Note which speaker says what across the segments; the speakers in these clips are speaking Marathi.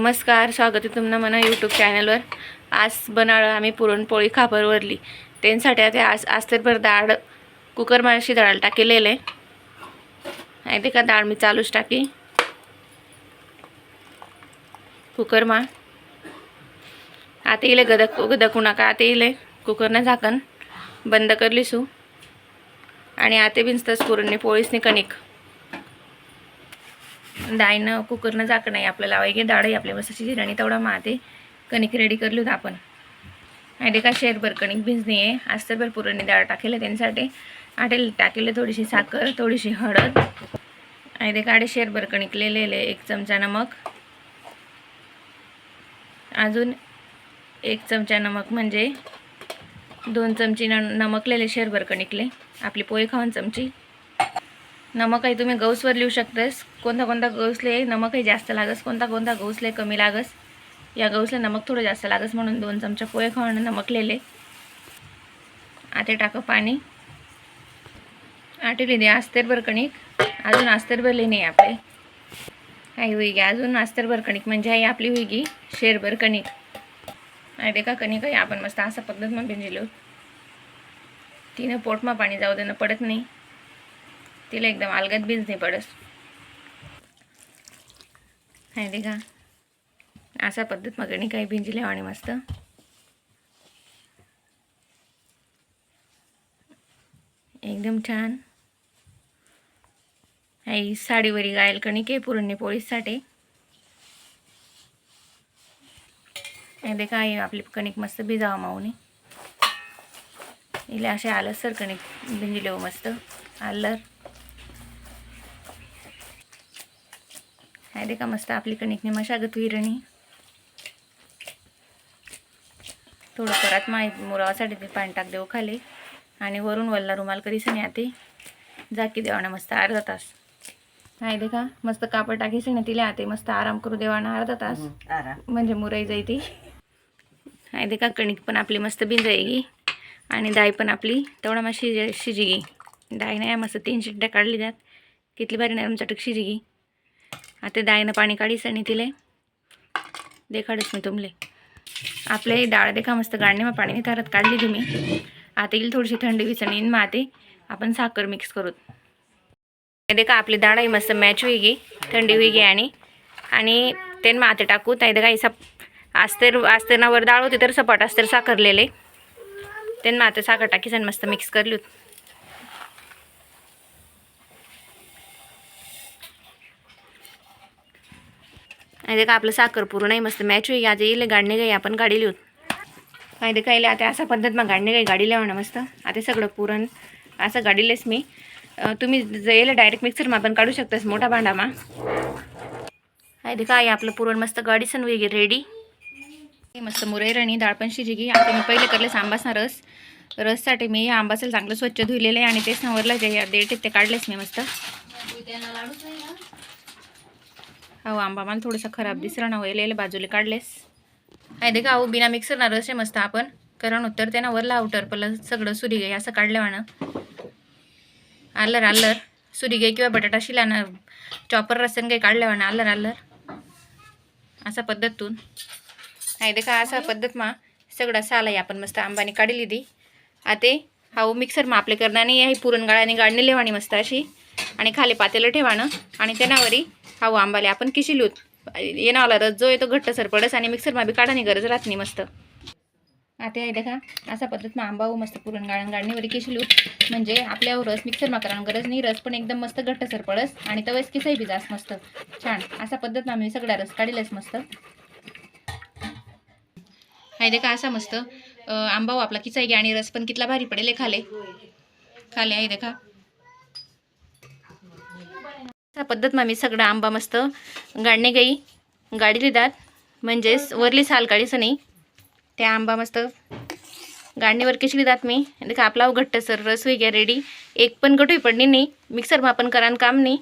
Speaker 1: नमस्कार स्वागत आहे तुम्हाला म्हणा यूट्यूब चॅनलवर आज बनाळ आम्ही पुरणपोळी खापरवरली. त्यांसाठी आता आज आस्तरभर डाळ कुकर माझ्याशी डाळ टाकेलेलं आहे. माहिती ते का डाळ मी चालूच टाकी. कुकर मा. आता येईल गदक गदकू नका आता येईल कुकरनं झाकण बंद करली सू आणि आता बिनस्तच पुरणने पोळीसने कणिक. डाळीनं कुकरनं झाकण नाही आपल्याला लावायची डाळ आहे आपल्या बसाची जिराणी तेवढा माते कणिक रेडी करली होतं आपण. आणि का? शेरभर कणिक भिजणी आहे. आज तर भरपूर डाळ टाकेल त्यांच्यासाठी. आटेल टाकेले थोडीशी साखर थोडीशी हळद. आणि ते काढे शेरभर कणिक लिहिलेले एक चमचा नमक. अजून एक चमचा नमक म्हणजे दोन चमची न नमकलेले शेरभर कणिकले. आपली पोळी खाऊन चमची. नमक आहे तुम्ही गौसवर लिहू शकतेस. कोणता कोणता गौसले नमक आहे जास्त लागस कोणता कोणता गौसले कमी लागस. या गौसला नमक थोडं जास्त लागस म्हणून दोन चमचा पोहे खाऊन नमक लिहिले आते टाकं पाणी. आटे दे आस्तेरभर कणिक. अजून आस्तरभर लिहिणे आपले. आई होईगी अजून आस्तेरभर कणिक म्हणजे आई आपली होईगी शेरभर कणिक. आहे देखा का कणिक आहे आपण मस्त असं पद्धत मग भिंजिलो. तिनं पोटमा पाणी जाऊ देणं पडत नाही. तिला एकदम अलगद बीज नाही पडस आहे दे का असा पद्धत मग काही भिंजले आणि मस्त. एकदम छान. आई साडीवरी गायल कणिक आहे पुरणी पोळीसाठी का काय आपली कणिक मस्त भिजावा माऊनी इले असे आलं सर कणिक भिंजले हो मस्त. आलर. आहे का मस्त आपली कणिकने मशागत विरणी थोडं परत माहीत मुरावासाठी ते पाणी टाक देऊ खाली. आणि वरून वल्ला रुमाल नाही आते जाकी देवाना मस्त अर्धा तास. आहे दे का? मस्त कापड टाकीस ना तिला आते मस्त आराम करू देवाना अर्धा तास. म्हणजे मुरई जाई ती. आहे दे का? कणिक पण आपली मस्त भिंजायगी आणि डाळ पण आपली तेवढा मग शिज शिजीगी. डाळ नाही मस्त तीन शिट्ट्या काढली त्यात. कितली भारी नरम चटक शिजीगी. आता डाळीनं पाणी काढीस आणि तिले. देखाडच मी तुमले. आपले डाळ देखा मस्त गाडणे मग पाणी तारत काढली तुम्ही. आता येईल थोडीशी थंडी विचणी मग आता आपण साखर मिक्स करू देखा आपली डाळ आहे मस्त मॅच होई गी. थंडी होई गी आणि. आणि ते मग आता टाकू. त्या देखा हिसा आस्तेर आस्तेरनावर डाळ होती तर सपाट आस्तेर साखरलेले. त्यांना आता साखर टाकीस आणि मस्त मिक्स करली आणि का आपलं साखर नाही आहे मस्त मॅच होई आज येईल गाडणे गाई आपण गाडी लिहूत काय ते काय आता असा पद्धत मग गाडणे गाई गाडी लिहा ना मस्त. आता सगळं पुरण असं गाडीलेस मी. तुम्ही येईल डायरेक्ट मिक्सर पण काढू शकतास मोठा भांडामा. काय ते काय आपलं पुरण मस्त गाडी सण वेगळी रेडी मस्त मुरैर आणि डाळ पण शिजी आता मी पहिले करले आंबासना रस. रससाठी मी आंबाचं चांगलं स्वच्छ धुलेलं आहे आणि तेच नवरला जे देठ ते काढलेच मी मस्त. अहो आंबा मला थोडंसं खराब दिसला ना होईल बाजूला काढलेस. आहे देखा अहो बिना मिक्सर ना रस मस्त आपण. कारण उत्तर त्यांना वर वरला आउटर पला सगळं सुरी गे असं काढलं वाणं आलर आल्लर. सुरी गे किंवा बटाटा शिला ना चॉपर रसन काही काढलं वाणं आल्लर आलर असा पद्धतून. आहे देखा असा पद्धत मा सगळं साल आहे आपण मस्त आंबाने काढली ती. आते हा मिक्सर मा आपले करणाने ही पुरणगाळाने गाळणी लेवाणी मस्त अशी. आणि खाली पातेलं ठेवाणं आणि त्यानावरी हा आंबाले आपण किशिलूत येणावाला रस जो येतो घट्ट सर पडस आणि मिक्सर मा बी काढानी गरज राहत नाही मस्त. आता आहे देखा असा पद्धत मग आंबा मस्त पुरण गाळण गाळणीवर किशी म्हणजे आपल्यावर रस मिक्सर मा करायला गरज नाही रस पण एकदम मस्त घट्ट सर पडस आणि तवस किसाई बी जास्त मस्त. छान. असा पद्धत मा मी रस काढीलच मस्त. आहे देखा असा मस्त आंबाऊ आंबा हो आपला किचाई घ्या आणि रस पण कितला भारी पडेल खाले. खाले आहे देखा त्या पद्धत मा मी सगळा आंबा मस्त गाडणे गाई गाडी लिहितात म्हणजेच वरली साल काढीचं नाही त्या आंबा मस्त गाडणीवर कशी लिहितात मी? देखा आपला घट्ट सर रस वगैरे रेडी एक पण गटोही पडली नाही. मिक्सर पण करान काम नाही.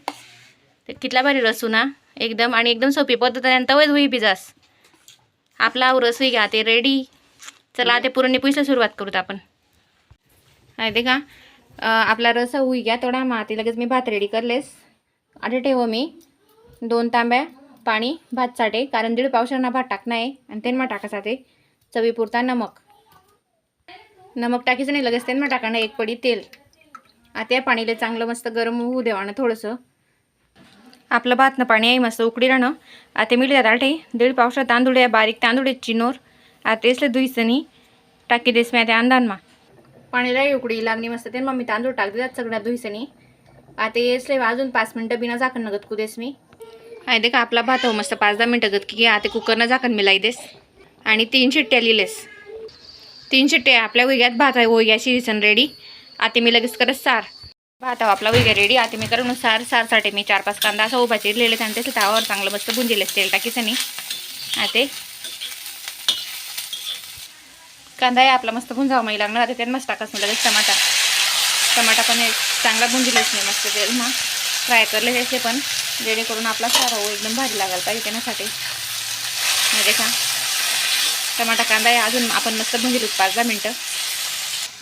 Speaker 1: तर कितला भारी रस ना एकदम आणि एकदम सोपी पद्धत आणि तवच होई पिजास. आपला रस घ्या ते रेडी चला ते पुरणी पुईसला सुरुवात करूत आपण. आहे ते का? आपला रस होई घ्या थोडा माती लगेच मी भात रेडी करलेस. आता ठेव मी. दोन तांब्या पाणी भात साठे कारण दीड पावसांना भात टाकणार आहे आणि तेनमा टाकायचा ते. चवीपुरता नमक. नमक टाकीचं नाही लगेच त्यांना टाकणं एक पडी तेल. आता या पाणीला चांगलं मस्त गरम होऊ देवानं थोडंसं. आपलं भातनं पाणी आहे मस्त उकडी राहणं. आता मिळल्या दाठे दीड पावसा तांदूळ आहे बारीक तांदूळ आहे चिनोर. आता यसले दुईसनी टाकी देस मी आता अंदानमा पाणीला उकडी लागणी मस्त. ते मग मी तांदूळ टाक देतात सगळ्या दुईसनी आता यसले अजून पाच मिनटं बिना झाकण नगत कुदेस मी. आहे दे का आपला भात हो मस्त पाच दहा मिनटं गत की आता कुकरनं झाकण मिलाई देस. आणि तीन शिट्ट्या लिहिलेस. तीन शिट्ट्या आपल्या उग्यात भात आहे उग्या रिसन रेडी आता मी लगेच करत सार. भात हो आपला उग्या रेडी आता मी करून सार सारसाठी मी चार पाच कांदा असा उभा चिरलेले आणि त्याचं तावावर चांगलं मस्त बुंजिलेस तेल टाकीसनी आता कांदा आहे आपला मस्त भुंजावा माही लागणार आता त्यात मस्त टाकास मी लगेच टमाटा. टमाटा पण एक चांगला भुंजिलेस नाही मस्त तेल मग फ्राय करले त्याचे पण. जेणेकरून आपला सारा हो एकदम भारी लागायला पाहिजे त्यासाठी म्हणजे का टमाटा कांदा आहे अजून आपण मस्त भुंजिलो पाच दहा मिनटं.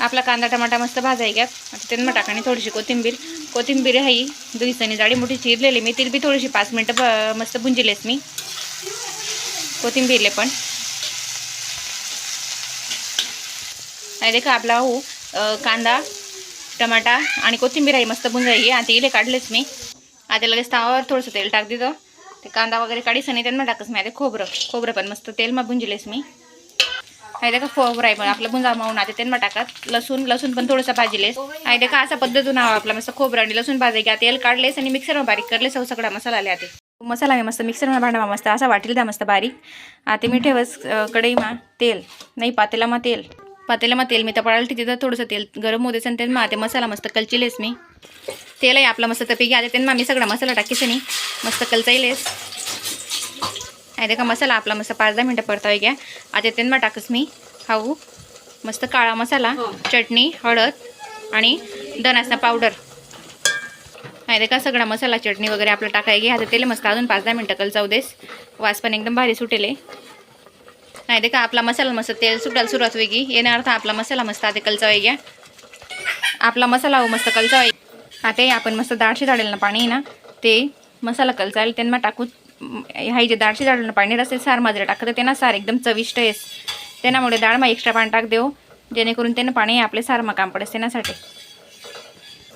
Speaker 1: आपला कांदा टमाटा मस्त भाजाय घ्या आता त्यांना टाकाने थोडीशी कोथिंबीर. कोथिंबीर आहे दुईसनी जाडी मोठी चिरलेली मी ती बी थोडीशी पाच मिनटं ब मस्त भुंजिलेस मी. कोथिंबीरले पण. नाही देखा आपला हो कांदा टमाटा आणि कोथिंबीर आहे मस्त बुंजाई आता इले काढलेच मी. आता लगेच तावावर थोडंसं तेल टाक दिलं ते कांदा वगैरे काढीस आणि त्यांना टाकस मी. आता खोबरं खोबरं पण मस्त तेल मग बुंजिलेस मी. आहे का खोबरं आहे पण आपलं भुंजा मावून आता त्यांना टाकत. लसूण लसूण पण थोडंसं भाजिलेस. आहे देखा असा पद्धतून हवा आपला मस्त खोबरं आणि लसूण भाजाय आता तेल काढलेस आणि मिक्सरवर बारीक करलेस हो सगळा मसाला आले आता. मसाला मी मस्त मिक्सरमध्ये भांडावा मस्त असा वाटेल द्या मस्त बारीक. आता मी ठेवस कढईमा तेल नाही पातेला मा तेल. पातेला मा तेल मी तपडायला तिथं थोडंसं तेल गरम होते आणि तेल ते मसाला मस्त कलचिलेस मी. तेल आहे आपला मस्त तपी घ्या त्यांना मी सगळा मसाला टाकीस नाही मस्त कलचाईलेस आहे ते का मसाला आपला मस्त पाच दहा मिनटं परतावे घ्या. आता त्यांना टाकस मी. खाऊ. मस्त काळा मसाला चटणी हळद आणि धनासना पावडर. आहे ते का सगळा मसाला चटणी वगैरे आपलं टाकाय घ्या. आता तेल मस्त अजून पाच दहा मिनटं कलचाऊ देस. वास पण एकदम भारी सुटेले नाही देखा आपला मसाला मस्त तेल सुटायला सुरुवात वेगळी. येण्या अर्थ आपला मसाला मस्त आता कलचा घ्या आपला मसाला हो मस्त कलचावाय आता आपण मस्त दाळशी झाडेल ना पाणी आहे ना ते मसाला कलचायला त्यांना टाकू हाय जे दाळशी झाडेल ना पाणी रस्ते सार माजरे टाकत त्यांना सार एकदम चविष्ट येस त्यामुळे डाळमा एक्स्ट्रा पाणी टाक देऊ. जेणेकरून त्यांना पाणी आपले सार मग काम पडेस त्याच्यासाठी.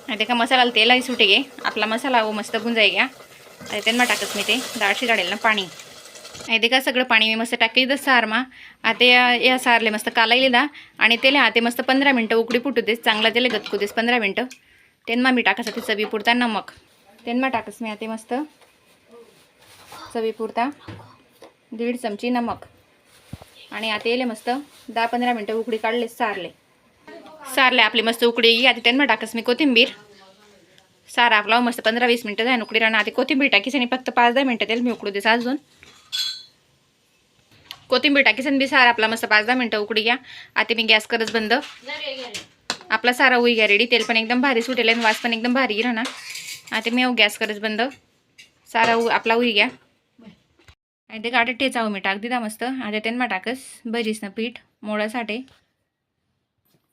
Speaker 1: आणि का मसाला तेलही सुटे गे आपला मसाला हो मस्त गुंजाय घ्या आणि त्यांना टाकत मी ते दाळशी झाडेल ना पाणी. ते का सगळं पाणी मी मस्त टाकली. सारमा आता या या सारले मस्त कालायले दा आणि त्याला हा ते मस्त पंधरा मिनटं उकडी फुटू देस चांगला त्याला गतकू देस पंधरा मिनटं. त्यांना मी टाकासाठी चवीपुरता नमक. त्यांना टाकस मी आता मस्त. चवीपुरता. दीड चमची नमक. आणि आता येले मस्त दहा पंधरा मिनटं उकडी काढले सारले. सारले आपली मस्त उकडी येई आता त्यांना टाकस मी कोथिंबीर. सारा आपला मस्त पंधरा वीस मिनटं जाईन उकडी राहणार आता कोथिंबीर टाकीस आणि फक्त पाच दहा मिनटं त्याला मी उकडू देस अजून. कोथिंबीर टाकी आणि बी सारा आपला मस्त पाच दहा मिनटं उकडी घ्या. आता मी गॅस करत बंद. आपला सारा होई घ्या रेडी तेल पण एकदम भारी सुटेल आणि वास पण एकदम भारी राहणार हो आता मी गॅस करत बंद. सारा उ आपला होई घ्या. आणि ते काटे टेचावं मी. टाक दिदा मस्त. आता त्यांना टाकस. भजीस ना पीठ. मोळासाठी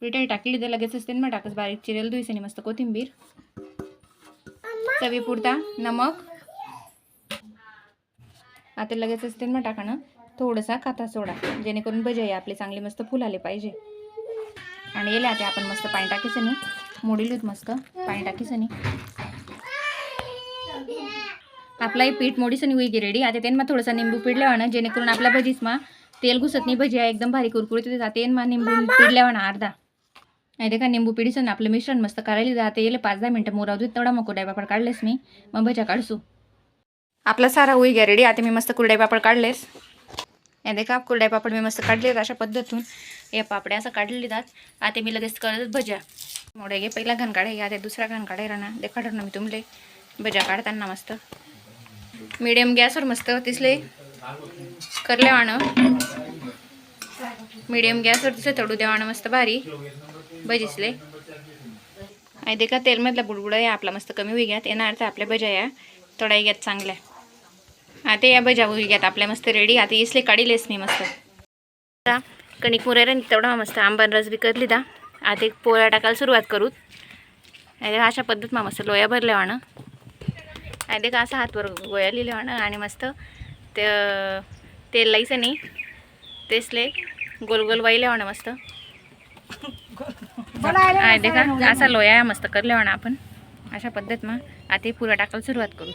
Speaker 1: पीठही टाकली तर लगेचच त्यांना टाकस. बारीक चिरेल दुईसनी मस्त कोथिंबीर. चवी पुरता नमक. आता लगेचच त्यांना टाका ना. थोडासा काथा सोडा जेणेकरून भजी आपले चांगले मस्त फुल आले पाहिजे. आणि येले आता आपण मस्त पाणी टाकीचं नाही. मोडीलूत मस्त पाणी टाकीचं नाही. आपलाही पीठ मोडीचं नाही होई रेडी आता त्यांना थोडंसं निंबू पिडल्यावर ना जेणेकरून आपल्या भजीस मा तेल घुसत नाही भजी आहे एकदम भारी कुरकुरीत होते. जाते मा निंबू पिडल्यावर ना अर्धा. नाही ते का निंबू पिढीचं ना आपलं मिश्रण मस्त करायला जाते येले पाच दहा मिनटं मोराव देत तेवढा मग कुरडाई पापड काढलेस मी. मग भज्या काढसू. आपला सारा होई गॅरेडी रेडी आता मी मस्त कुरडाई पापड काढलेस. या देखा कुरड्या पापड मी मस्त काढले अशा पद्धतीतून. या पापड्या असं काढले जात. आता मी लगेच करत भज्या. मोडे घे पहिला घन काढे आता दुसरा घन काढे राहणार देखाडर ना मी तुमले. भज्या काढताना मस्त. मीडियम गॅसवर मस्त तिसले करले वाणं. मिडियम गॅसवर तिसले तडू द्या देवाणं मस्त भारी. भजीसले आणि देखा तेलमधला बुडबुडा या आपला मस्त कमी होई घ्यात येणार तर आपल्या भज्या या. तडाई घ्यात चांगल्या. आता या भज्या होई घ्यात आपल्या मस्त रेडी. आता इसले काढीलेस मी मस्त. कणिक मुरायला तेवढा मस्त आंबान रस बी करली दा. आता एक पोळ्या टाकायला सुरुवात करू. आणि अशा पद्धत मा मस्त लोया भरल्या वाणं आणि का असं हातवर गोया लिहिले वाणं आणि मस्त ते तेल लायचं नाही. तेसले गोल गोल वाहिले म्हणा मस्त. देखा असा लोया मस्त करले म्हणा आपण. अशा पद्धत मग आता हे पुरा टाकायला सुरुवात करू.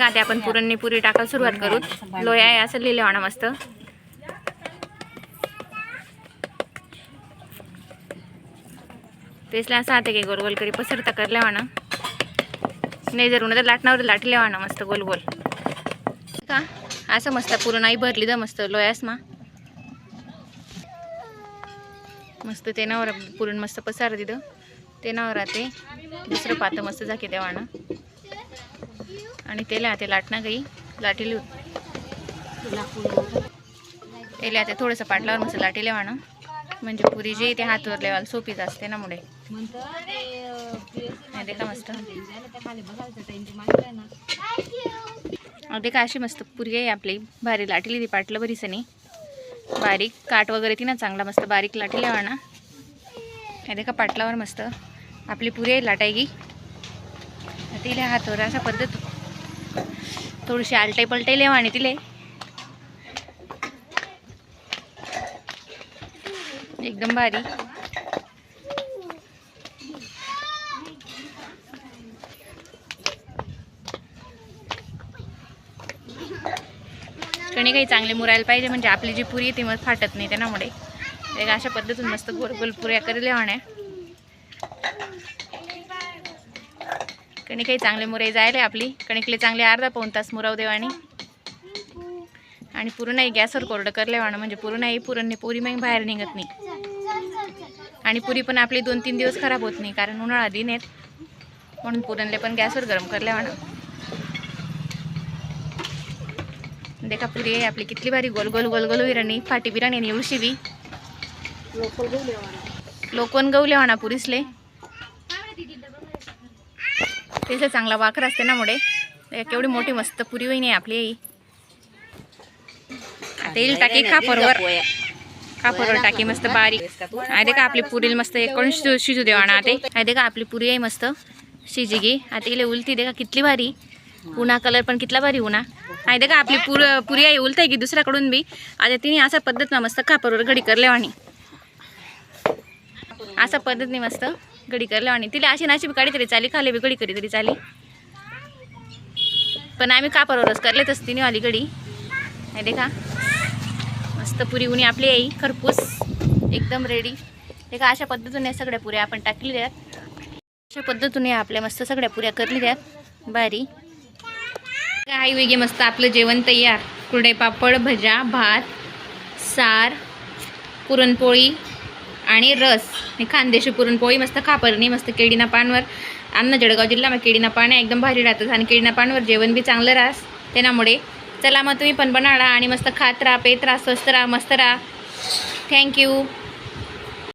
Speaker 1: आता आपण पुरणनी पुरी टाकायला सुरुवात करू लोया आहे असं लिहिले म्हणा मस्त. तेचला असं आता की गोल गोल करी पसरता करल्या म्हणा. नाही जर उन्हा तर लाटणावर लाटले म्हणा मस्त गोल गोल. का? असं मस्त पुरण आई भरली द मस्त लोयास मा. मस्त तेनावर पुरण मस्त पसार दिलं तेनावर राहते दुसरं पातं मस्त झाके देवानं आणि तेला ते लाटणं गई. लाटील तेले ते थोडंसं पाटलावर मस्त लाटीले वाणं. म्हणजे पुरी जी ते हातवर लेवाल सोपीच असते ना मुळे का मस्त. अगदी का अशी मस्त पुरी आहे आपली. भारी लाटली ती पाटलं बरीच नाही बारीक काट वगैरे ती ना चांगला मस्त बारीक लाटली वाणा. अरे का पाटलावर मस्त. आपली पुरी आहे लाटायगी. तिला हातवर अशा पद्धत. थोडीशी आलटाई पलटाई आणि तिले. एकदम भारी. कणी काही चांगले मुरायला पाहिजे म्हणजे आपली जी पुरी आहे ती मग फाटत नाही त्यामुळे एक अशा पद्धतीने मस्त गोल गोल पुऱ्या करेल वाण्या. कणी काही चांगले मुराई जायला आपली. कणिकले चांगले अर्धा पाऊन तास मुराव देवाणी आणि. पुरण नाही गॅसवर कोरडं करले वाणं म्हणजे पुरण नाही पुरणने पुरी मग बाहेर निघत नाही. आणि पुरी पण आपली दोन तीन दिवस खराब होत नाही कारण उन्हाळा दिन आहेत. म्हणून पुरणले पण गॅसवर गरम करले वाणं देखा पुरी आहे आपली कितली भारी गोल गोल गोल गोल विराणी. फाटी बिराणी आणि एवढी बी. लोकवन गवले म्हणा पुरीसले. त्याचा चांगला वाकर असते ना मुळे ते केवढी मोठी मस्त पुरी होई नाही आपली आई. आता येईल टाकी खापरवर खापरवर टाकी मस्त बारीक. आहे दे का आपली पुरी मस्त एकोण शिजू शिजू देवाना आता आहे दे का आपली पुरी आहे मस्त. शिजी गी आता इले उलती दे का कितली भारी. उन्हा कलर पण कितला भारी उन्हा. आहे दे का आपली पुर पुरी आहे उलताय की दुसऱ्याकडून बी. आता तिने असा पद्धत ना मस्त खापरवर घडी करलेवाणी असा पद्धतीने मस्त. घडी गडी आणि तिला अशी नाशी काढी तरी चाली खाली बी घडी करी तरी चाली. पण आम्ही कापरवरच करलेतच तिने वाली घडी आहे दे का मस्त पुरी उणी आपली आई खरपूस. एकदम रेडी ते का अशा पद्धतीने सगळ्या पुऱ्या आपण टाकली द्यात अशा पद्धतीने आपल्या मस्त सगळ्या पुऱ्या करली द्यात बारी. आई वेगळे मस्त आपलं जेवण तयार. कुरडे पापड भजा भात सार पुरणपोळी आणि रस. हे खानदेशी पुरणपोळी मस्त खापरणी मस्त केळीना पानवर. अन्न जळगाव जिल्हा मग केळीना पाण्या एकदम भारी राहतात. आणि केळीना पानवर जेवण बी चांगलं राहस त्यामुळे चला मग तुम्ही पण बनाडा आणि मस्त खात राहा पेत राहा स्वस्त राहा मस्त राहा. थँक्यू